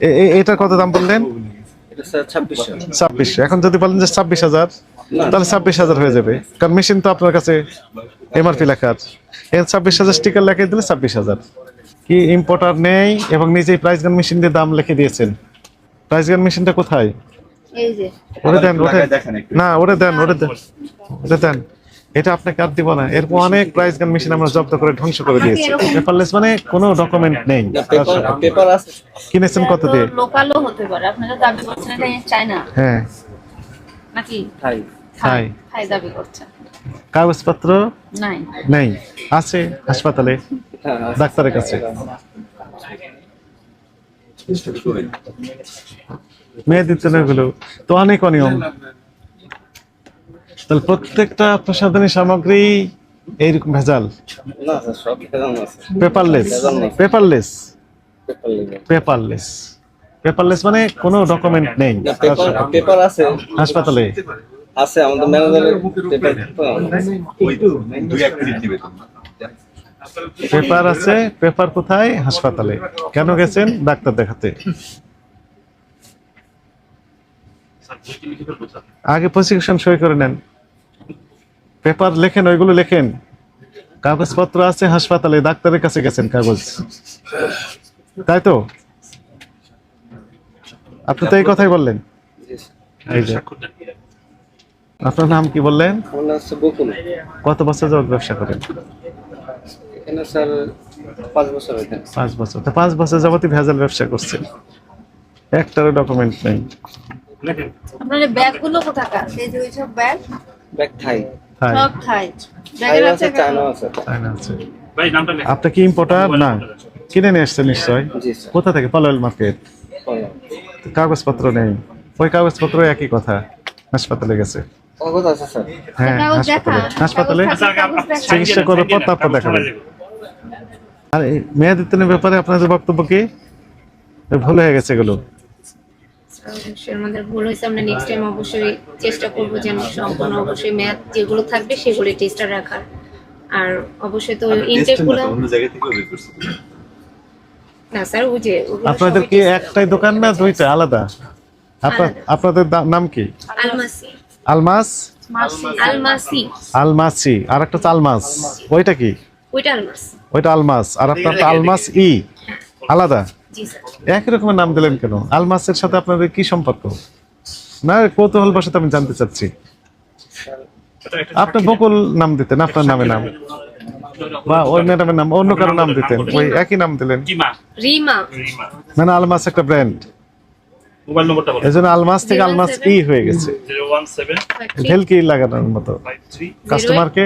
এ- এ- এটার কত দাম বললেন? এটা ছাব্বিশ এখন যদি বলেন যে ছাব্বিশ হাজার তাহলে ছাব্বিশ হাজার হয়ে যাবে। কারণ মেশিন তো আপনার কাছে এমআরপি লেখা আছে। এর ছাব্বিশ হাজার স্টিকার লেখে দিলে ছাব্বিশ হাজার। কি ইম্পোর্টার নেই এবং নিজেই প্রাইস গান মেশিন দিয়ে দাম লিখে দিয়েছেন? প্রাইস গান মেশিনটা কোথায়? এই যে। ওরে দেন ওরে দেখেন না ওরে দেন ওরে দেন ওরে দেন। এটা আপনাকে আর দিব না। এরপর অনেক প্রাইস গান মেশিন আমরা জব্দ করে ধ্বংস করে দিয়েছি। পেপারলেস মানে কোনো ডকুমেন্ট নেই। পেপার আছে। কিনেছেন কত দিয়ে? লোকালও হতে পারে। আপনারা দাবি করছেন এটা চায়না হ্যাঁ। নাকি? থাই থাই। থাই দাবি করছেন। কাগজপত্র? নাই। নেই। আছে হাসপাতালে। হ্যাঁ। ডাক্তারের কাছে। মেয়ে দিতে না তো অনেক অনিয়ম। তাহলে প্রত্যেকটা প্রসাধনী সামগ্রী এইরকম ভেজাল? পেপারলেস? পেপারলেস? পেপারলেস। পেপারলেস। মানে কোনো ডকুমেন্ট নেই। পেপার পেপার আছে। হাসপাতালে। আছে আমাদের ম্যানেজারের পেপার আছে পেপার কোথায়? হাসপাতালে। কেন গেছেন? ডাক্তার দেখাতে। আগে প্রসিকিউশন সই করে নেন। পেপার লেখেন ওইগুলো লেখেন। কাগজপত্র আছে হাসপাতালে ডাক্তারের কাছে গেছেন কাগজ। তাই তো? আপনি তো এই কথাই বললেন। আপনার নাম কি বললেন? কত বছর যাবত ব্যবসা করেন? পাঁচ বছর তো পাঁচ বছর যাবতই ভেজাল ব্যবসা করছেন। একটারও ডকুমেন্ট নেই। আপনার ব্যাগগুলো কোথাকার? এই যে ওইসব ব্যাগ? ব্যাগ থাই। সব থাই থাই ব্যাগের আছে আছে চায়না আছে। তাই আছে। ভাই নামটা লেখা। আপনি কি ইম্পোর্টার না। কিনে নিয়ে আসছেন নিশ্চয়? কোথা থেকে? পালোয়েল মার্কেট? কাগজপত্র নেই। ওই কাগজপত্র একই কথা। হাসপাতালে গেছে। হ্যাঁ হাসপাতালে। হাসপাতালে কাগজ থাকলে কাগজ দেখা। চিকিৎসা করার পর তারপর দেখাবেন আর ব্যাপারে আপনাদের বক্তব্য কি? ভুল হয়ে গেছে এগুলো। অবশ্যই আমাদের ভুল হয়েছে আমরা নেক্সট টাইম অবশ্যই চেষ্টা করব যেন সম্পূর্ণ অবশ্যই ম্যাথ যেগুলো থাকবে সেগুলো টেস্টটা রাখার। আর অবশ্যই তো ইনটেক অন্য জায়গা থেকেও বের করছে। না স্যার ওই যে আপনাদের কি একটাই দোকান না দুইটা আলাদা? আপনাদের নাম কি? আলমাসি। আলমাস? মাসি আলমাসি। আলমাসি। আর একটা আলমাস। ওইটা কি? ওইটা আলমাস। ওইটা আলমাস। আর আপনার আলমাস ই। আলাদা? জি স্যার একই রকমের নাম দিলেন কেন? আলমাসের সাথে আপনাদের কি সম্পর্ক? না কৌতূহল বসে আমি জানতে চাচ্ছি। আপনি বকুল নাম দিতেন আপনার নামে নাম। বা ওই ম্যাডামের নাম অন্য কারও নাম দিতেন। ওই একই নাম দিলেন। কিমা রিমা। রিমা। মানে আলমাস একটা ব্র্যান্ড। মোবাইল নম্বরটা বলো এই জন্য আলমাস থেকে আলমাস ই হয়ে গেছে। ভেলকি লাগানোর মতো। কাস্টমারকে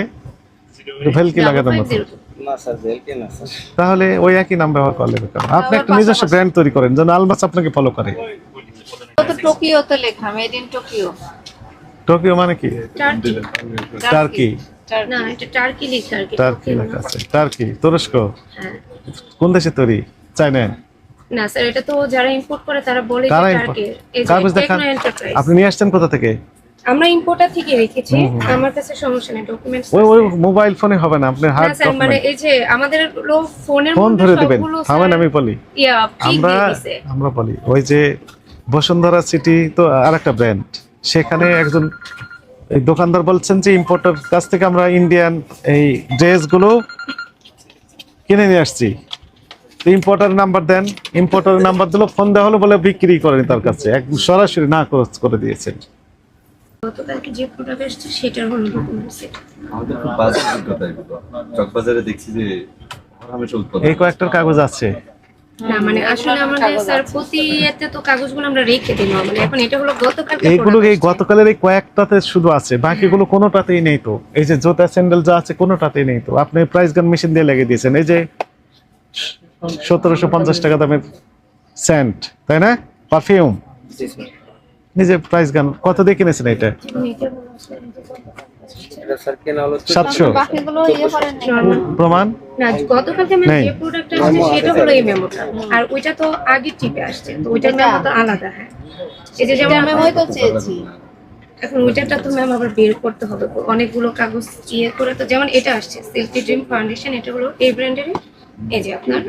ভেলকি লাগানোর মতো। তাহলে ওই একই নাম ব্যবহার করলে আপনি একটা নিজস্ব ব্র্যান্ড তৈরি করেন যেন আলমাস আপনাকে ফলো করে। তো লেখা মেড ইন টোকিও টোকিও মানে কি? টার্কি টার্কি না এটা টার্কি লেখা আর কি টার্কি লেখা আছে। টার্কি তুরস্ক? হ্যাঁ। কোন দেশে তৈরি? চায়না না স্যার এটা তো যারা ইম্পোর্ট করে তারা বলে যে কারা import? টার্কি আপনি নিয়ে আসছেন কোথা থেকে? আমরা ইম্পোর্টার থেকে রেখেছি। আমার কাছে সমস্যা নেই ডকুমেন্টস ওই ওই মোবাইল ফোনে হবে না আপনি হার্ড স্যার মানে এই যে আমাদের হলো ফোনের ফোন ধরে দিবেন। থামেন আমি বলি। ইয়া আমরা আমরা বলি ওই যে বসুন্ধরা সিটি তো আরেকটা ব্র্যান্ড সেখানে একজন এই দোকানদার বলছেন যে ইম্পোর্টার কাছ থেকে আমরা ইন্ডিয়ান এই ড্রেসগুলো কিনে নিয়ে আসছি। ইম্পোর্টার নাম্বার দেন। ইম্পোর্টার নাম্বার দিলো ফোন দেওয়া হলো বলে বিক্রি করেনি তার কাছে। একদম সরাসরি না খরচ করে দিয়েছেন। গতকালকে যে প্রোডাক্ট এসেছে সেটার হলো ডকুমেন্টস আমাদের খুব বাজে অভিজ্ঞতা এগুলো চকবাজারে দেখছি যে হামেশা উৎপাদন এই কয়েকটার কাগজ আছে। না মানে আসলে আমাদের স্যার প্রতি এতে তো কাগজগুলো আমরা রেখে দিই মানে এখন এটা হলো গতকালকে এইগুলো এই গতকালের এই কয়েকটাতে শুধু আছে বাকিগুলো কোনোটাতেই নেই তো। এই যে জুতা স্যান্ডেল যা আছে কোনোটাতেই নেই তো। আপনি প্রাইস গান মেশিন দিয়ে লেগে দিয়েছেন। এই যে সতেরোশো পঞ্চাশ টাকা দামের সেন্ট তাই না? পারফিউম নিজে প্রাইস গান কত দিয়ে কিনেছেন এটা? এটা হলো সাতশো। ইয়ে করেন প্রমাণ? গতকালকে মানে যে প্রোডাক্টটা সেটা হলো এই মেমোটা আর ওইটা তো আগের টিপে আসছে তো ওইটার মেমো তো আলাদা হ্যাঁ। এই যে যেমন আমি হয়তো চেয়েছি। এখন ওইটাটা তো ম্যাম আবার বের করতে হবে অনেকগুলো কাগজ ইয়ে করে তো যেমন এটা আসছে সিল্কি ড্রিম ফাউন্ডেশন এটা হলো এই ব্র্যান্ডেরই এই যে আপনার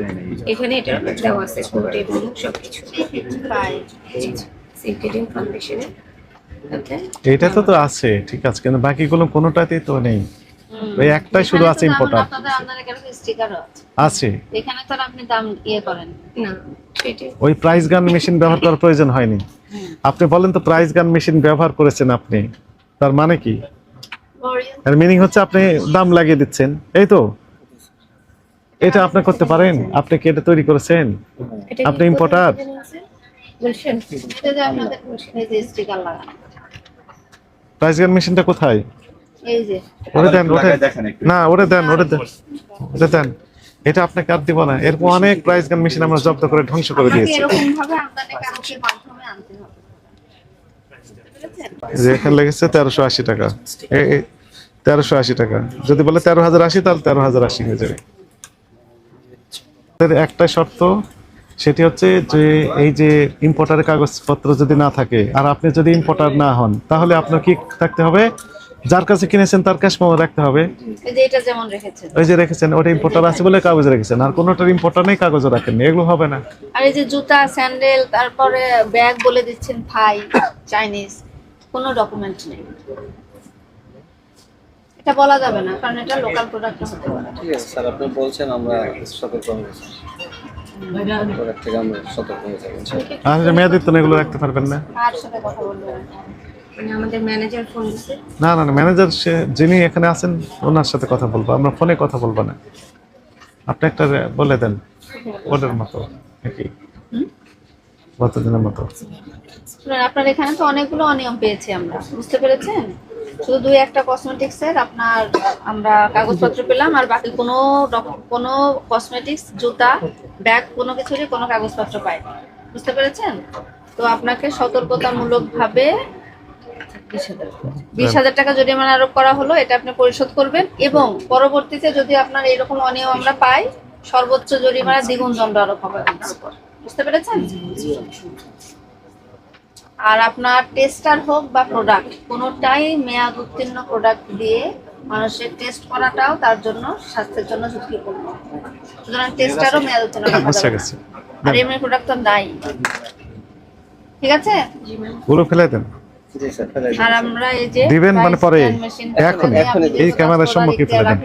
এখানে এটা দেওয়া আছে এবং সবকিছু। সিক্রেটিং ফাউন্ডেশনের সাথে এটা তো তো আছে ঠিক আছে কিন্তু বাকিগুলো কোনোটাতেই তো নেই। ওই একটাই শুধু আছে ইম্পোর্টার স্টিকারও আছে। আছে। এখানে তো আপনি দাম ইয়ে করেন। না ওই প্রাইস গান মেশিন ব্যবহার করার প্রয়োজন হয়নি। আপনি বলেন তো প্রাইস গান মেশিন ব্যবহার করেছেন আপনি তার মানে কি? এর মিনিং হচ্ছে আপনি দাম লাগিয়ে দিচ্ছেন এই তো? এটা আপনি করতে পারেন? আপনি কি এটা তৈরি করেছেন? আপনি importer? গুলশান আপনাদের এই যে স্টিকার লাগানো। প্রাইস গান মেশিনটা কোথায়? এই যে। ওরে দেন ওরে লাগায় দেখেন একটু। না ওরে দেন ওরে দেন ওরে দেন। এটা আপনাকে আর দিব না। এরকম অনেক প্রাইস গান মেশিন আমরা জব্দ করে ধ্বংস করে দিয়েছি। এরকম ভাবে আমদানি কারকের মাধ্যমে আনতে হবে। যে এখানে লেগেছে তেরোশো আশি টাকা। তেরোশো আশি টাকা। যদি বলে তেরো হাজার আশি তাহলে তেরো হাজার আশি হয়ে যাবে। একটা শর্ত সেটি হচ্ছে যে এই যে ইম্পোর্টারের কাগজপত্র যদি না থাকে আর আপনি যদি ইম্পোর্টার না হন তাহলে আপনার কি থাকতে হবে? যার কাছে কিনেছেন তার ক্যাশ মেমো রাখতে হবে। এই যে এটা যেমন রেখেছেন। ওই যে রেখেছেন ওটা ইম্পোর্টার আছে বলে কাগজ রেখেছেন আর কোনোটার ইম্পোর্টার নেই কাগজও রাখেননি এগুলো হবে না। আর এই যে জুতা স্যান্ডেল তারপরে ব্যাগ বলে দিচ্ছেন থাই চাইনিজ কোনো ডকুমেন্ট নেই। এটা বলা যাবে না কারণ এটা লোকাল প্রোডাক্ট হতে পারে। ঠিক আছে স্যার আপনি বলছেন আমরা সতর্ক প্রোডাক্ট থেকে আমরা সতর্ক হয়ে যাব ইনশাআল্লাহ। আর যে এগুলো রাখতে পারবেন না? কার সাথে কথা বলবেন মানে আমাদের ম্যানেজার ফোন দিছে। না না না ম্যানেজার সে যিনি এখানে আছেন ওনার সাথে কথা বলব। আমরা ফোনে কথা বলব না। আপনি একটা বলে দেন ওদের মতো নাকি? গতদিনের মতো? আপনার এখানে তো অনেকগুলো অনিয়ম পেয়েছি আমরা। বুঝতে পেরেছেন? শুধু দুই একটা কসমেটিক্স এর, আপনার আমরা কাগজপত্র পেলাম, আর বাকি কোনো কোনো কসমেটিক্স জুতা ব্যাগ কোনো কিছুরই কোনো কাগজপত্র পাইনি। বুঝতে পেরেছেন? তো আপনাকে সতর্কতামূলক ভাবে বিশ হাজার টাকা জরিমানা আরোপ করা হলো, এটা আপনি পরিশোধ করবেন এবং পরবর্তীতে যদি আপনার এরকম অনিয়ম আমরা পাই, সর্বোচ্চ জরিমানা দ্বিগুণ দণ্ড আরোপ হবে বুঝতে পেরেছেন? আর আপনার টেস্টার হোক বা প্রোডাক্ট কোনোটাই মেয়াদ উত্তীর্ণ প্রোডাক্ট দিয়ে মানুষের টেস্ট করাটাও তার জন্য স্বাস্থ্যের জন্য ঝুঁকিপূর্ণ। সুতরাং টেস্টারও মেয়াদ উত্তীর্ণ না। গেছি আর এমনি প্রোডাক্ট তো নাই। ঠিক আছে? গুলো ফেলে দেন। জি স্যার ফেলে দিন। আর আমরা এই যে দিবেন মানে পরে? আপনি এই ক্যামেরার সম্মুখে ফেলে দেন।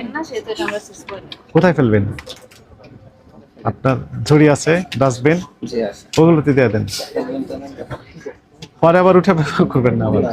কোথায় ফেলবেন? আপনার ঝুড়ি আছে ডাস্টবিন ওগুলোতে দিয়ে দেন। পরে আবার উঠে ব্যবহার করবেন না আবার